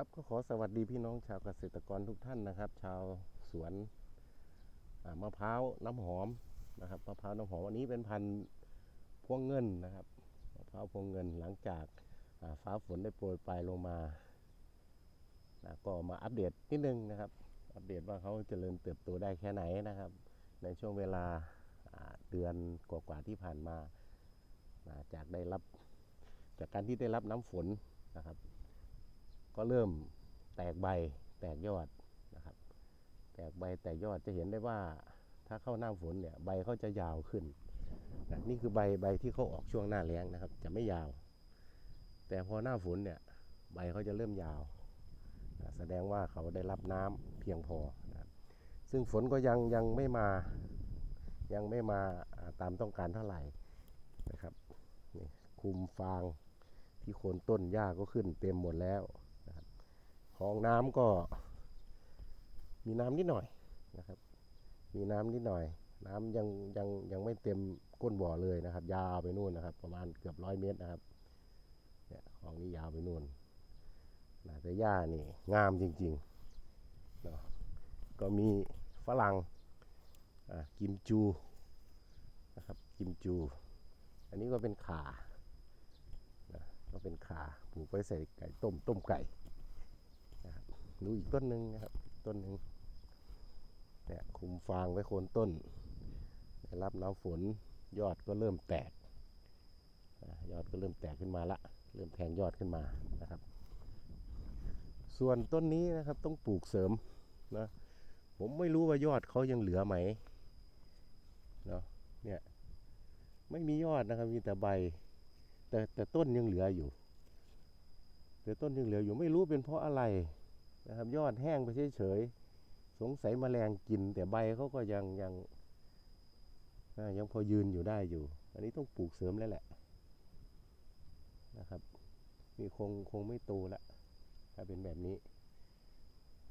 ครับก็ขอสวัสดีพี่น้องชาวเกษตรกรทุกท่านนะครับ ชาวสวนมะพร้าวน้ำหอมนะครับมะพร้าวน้ำหอมอันนี้เป็นพันธุ์พวงเงินนะครับมะพร้าวพวงเงินหลังจากฟ้าฝนได้โปรยปลายลงมานะก็มาอัปเดตนิดนึงนะครับ อัปเดตว่าเขาเจริญเติบโตได้แค่ไหนนะครับ ในช่วงเวลาเดือนกว่าๆที่ผ่านมานะจากได้รับจากการที่ได้รับน้ำฝนนะครับ ก็เริ่มแตกใบแตกยอดนะครับ แตกใบแตกยอดจะเห็นได้ว่าถ้าเข้าหน้าฝนเนี่ยใบเขาจะยาวขึ้นนะนี่คือใบใบที่เขาออกช่วงหน้าแล้งนะครับ จะไม่ยาว แต่พอหน้าฝนเนี่ยใบเขาจะเริ่มยาวนะแสดงว่าเขาได้รับน้ำเพียงพอนะซึ่งฝนก็ยังยังไม่มายังไม่มาตามต้องการเท่าไหร่นะครับคุมฟางที่โคนต้นหญ้าก็ขึ้นเต็มหมดแล้ว ของน้ำก็มีน้ำนิดหน่อยนะครับ มีน้ำนิดหน่อย น้ำยังยังยังไม่เต็มก้นบ่อเลยนะครับ ยาวไปนู่นนะครับ ประมาณเกือบร้อยเมตรนะครับเนี่ยของนี้ยาวไปนู่นนะแต่หญ้านี่งามจริงๆเนาะก็มีฝรั่งอะกิมจูนะครับกิมจู อันนี้ก็เป็นขานะก็เป็นขาปลูกไว้ใส่ไก่ต้มต้มไก่ ดูอีกต้นหนึ่งนะครับ ต้นหนึ่งเนี่ยคุมฟางไว้โคนต้นได้รับน้ำฝนยอดก็เริ่มแตกยอดก็เริ่มแตกขึ้นมาละ เริ่มแทงยอดขึ้นมานะครับ ส่วนต้นนี้นะครับต้องปลูกเสริมนะผมไม่รู้ว่ายอดเขายังเหลือไหมเนาะเนี่ยไม่มียอดนะครับมีแต่ใบ แต่แต่ต้นยังเหลืออยู่ แต่ต้นยังเหลืออยู่ไม่รู้เป็นเพราะอะไร นะครับยอดแห้งไปเฉยๆสงสัยแมลงกิน แต่ใบเขาก็ยังยังยังพอยืนอยู่ได้อยู่ อันนี้ต้องปลูกเสริมแล้วแหละนะครับ มีคงคงไม่โตละถ้าเป็นแบบนี้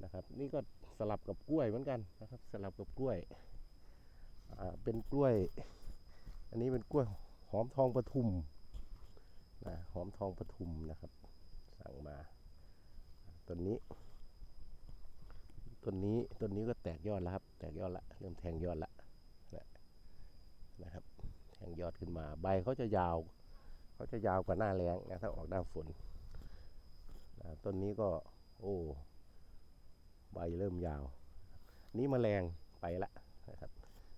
นะครับ นี่ก็สลับกับกล้วยเหมือนกันนะครับ สลับกับกล้วยเป็นกล้วย อันนี้เป็นกล้วยหอมทองปทุมนะหอมทองปทุมนะครับ สั่งมาต้นนี้ ต้นนี้ต้นนี้ก็แตกยอดแล้วครับ แตกยอดละเริ่มแทงยอดละนะนะครับ แทงยอดขึ้นมา ใบเขาจะยาวเขาจะยาวกว่าหน้าแรงนะถ้าออกหน้าฝนนะต้นนี้ก็ โอ้ใบเริ่มยาว นี้แมลงไปละนะครับ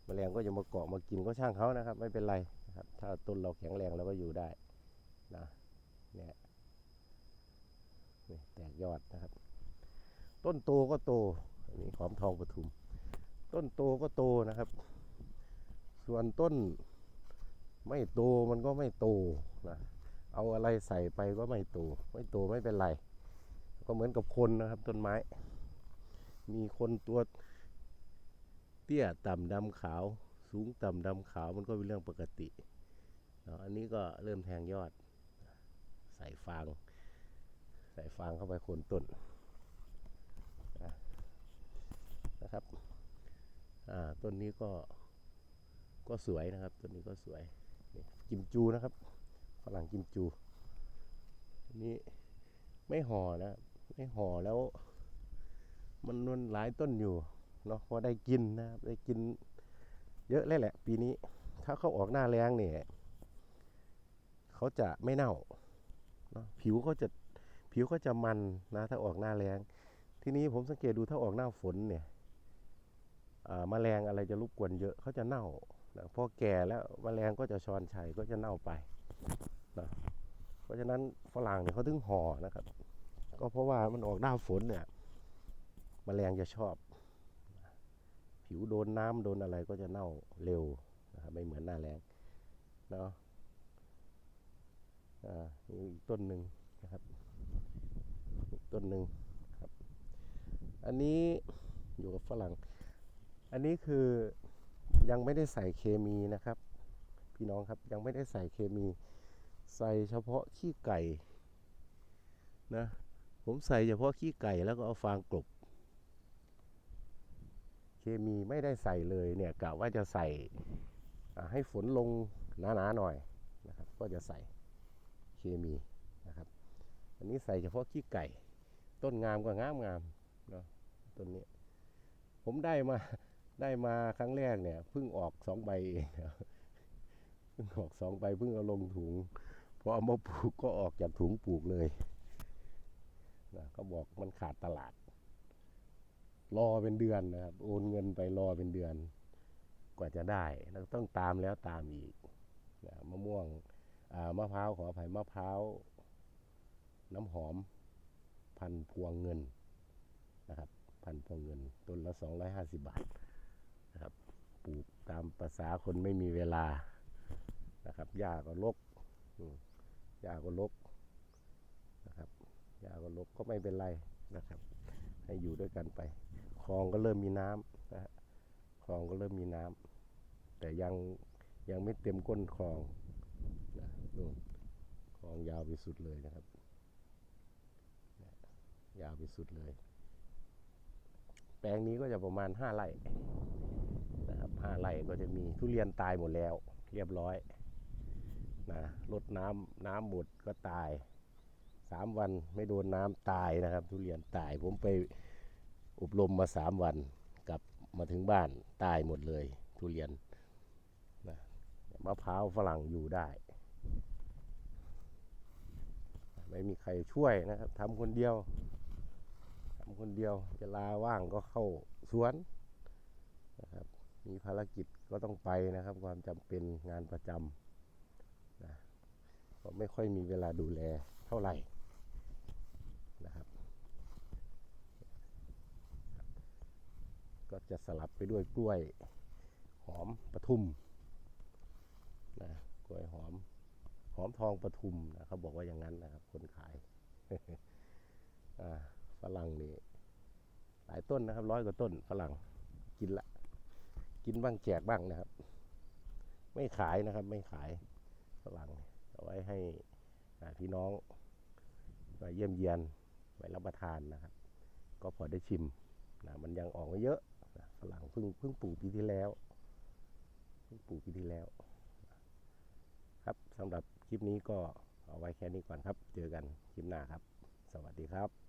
แมลงก็จะมาเกาะมากินก็ช่างเขานะครับ ไม่เป็นไรนะครับ ถ้าต้นเราแข็งแรงเราก็อยู่ได้นะเนี่ยนี่แตกยอดนะครับ ต้นโตก็โต นนี้หอมทองปทุม ต้นโตก็โตนะครับ ส่วนต้นไม่โตมันก็ไม่โตนะเอาอะไรใส่ไปก็ไม่โต ไม่โตไม่เป็นไร ก็เหมือนกับคนนะครับต้นไม้ มีคนตัวเตี้ยต่ำดำขาว สูงต่ำดำขาวมันก็เป็นเรื่องปกติ อันนี้ก็เริ่มแทงยอด ใส่ฟาง ใส่ฟางเข้าไปโคนต้น นะครับ อ่า ต้นนี้ก็ก็สวยนะครับต้นนี้ก็สวยกิมจูนะครับฝรั่งกิมจูนนี้ไม่ห่อนะไม่ห่อแล้ว มันมันหลายต้นอยู่เนาะพอได้กินนะครับได้กินเยอะเลยแหละ ปีนี้ ถ้าเขาออกหน้าแรงเนี่ยเขาจะไม่เน่าเนาะผิวเขาจะผิวเขาจะมันนะ ถ้าออกหน้าแรงทีนี้ผมสังเกตดูถ้าออกหน้าฝนเนี่ย อ่าแมลงอะไรจะรบกวนเยอะเขาจะเน่านะพอแก่แล้วแมลงก็จะชอนชัยก็จะเน่าไปนะเพราะฉะนั้นฝรั่งเนี่ยเขาถึงห่อนะครับ ก็เพราะว่ามันออกหน้าฝนเนี่ยแมลงจะชอบ ผิวโดนน้ำโดนอะไรก็จะเน่าเร็วนะครับไม่เหมือนหน้าแรงเนาะอ่าอีกต้นหนึ่งนะครับอีกต้นหนึ่งครับ อันนี้อยู่กับฝรั่ง อันนี้คือยังไม่ได้ใส่เคมีนะครับ พี่น้องครับยังไม่ได้ใส่เคมี ใส่เฉพาะขี้ไก่นะผมใส่เฉพาะขี้ไก่แล้วก็เอาฟางกลบ เคมีไม่ได้ใส่เลยเนี่ยกะว่าจะใส่ให้ฝนลงหนาๆหน่อยนะครับ ก็จะใส่เคมีนะครับ อันนี้ใส่เฉพาะขี้ไก่ ต้นงามก็งามงามเนาะต้นนี้ ผมได้มา ได้มาครั้งแรกเนี่ยเพิ่งออกสองใบเองเพิ่งออกสองใบเพิ่งเอาลงถุงพอเอามาปลูกก็ออกจากถุงปลูกเลยนะเขาบอกมันขาดตลาด รอเป็นเดือนนะครับ โอนเงินไปรอเป็นเดือน กว่าจะได้แล้วต้องตามแล้วตามอีกนะมะม่วงมะพร้าวขออภัยมะพร้าวน้ำหอม พันพวงเงินนะครับ พันพวงเงินต้นละ250บาทนะครับป ลูกตามภาษาคนไม่มีเวลานะครับหญ้าก็รกหญ้าก็รกนะครับหญ้าก็รกก็ไม่เป็นไรนะครับ ให้อยู่ด้วยกันไปคลองก็เริ่มมีน้ำนะคลองก็เริ่มมีน้ำแต่ยังยังไม่เต็มก้นคลองนะนู่นคลองยาวไปสุดเลยนะครับ ยาวไปสุดเลย แปลงนี้ก็จะประมาณห้าไร่นะครับ ร่ก็จะมีทุเรียนตายหมดแล้ว เรียบร้อยนะลดน้ำน้ำหมดก็ตายสามวันไม่โดนน้ำตายนะครับ ทุเรียนตายผมไปอบรมมาสามวันกลับมาถึงบ้านตายหมดเลย ทุเรียนนะมะพร้าวฝรั่งอยู่ได้ ไม่มีใครช่วยนะครับทำคนเดียวทำคนเดียวเวลาว่างก็เข้าสวนนะครับ มีภารกิจก็ต้องไปนะครับ ความจำเป็นงานประจำนะก็ไม่ค่อยมีเวลาดูแลเท่าไหร่นะครับ ก็จะสลับไปด้วยกล้วยหอมปทุมนะกล้วยหอมหอมทองปทุมนะเขาบอกว่าอย่างนั้นนะครับ คนขายฝรั่งนี่หลายต้นนะครับ ร้อยกว่าต้นฝรั่งกินละ กินบ้างแจกบ้างนะครับ ไม่ขายนะครับ ไม่ขายฝรั่งเอาไว้ให้พี่น้องมาเยี่ยมเยียนไว้รับประทานนะครับ ก็พอได้ชิมนะมันยังออกมาเยอะนะฝรั่งเพิ่งเพิ่งปลูกปีที่แล้วเพิ่งปลูกปีที่แล้ว ครับสำหรับคลิปนี้ก็เอาไว้แค่นี้ก่อนครับ เจอกันคลิปหน้าครับ สวัสดีครับ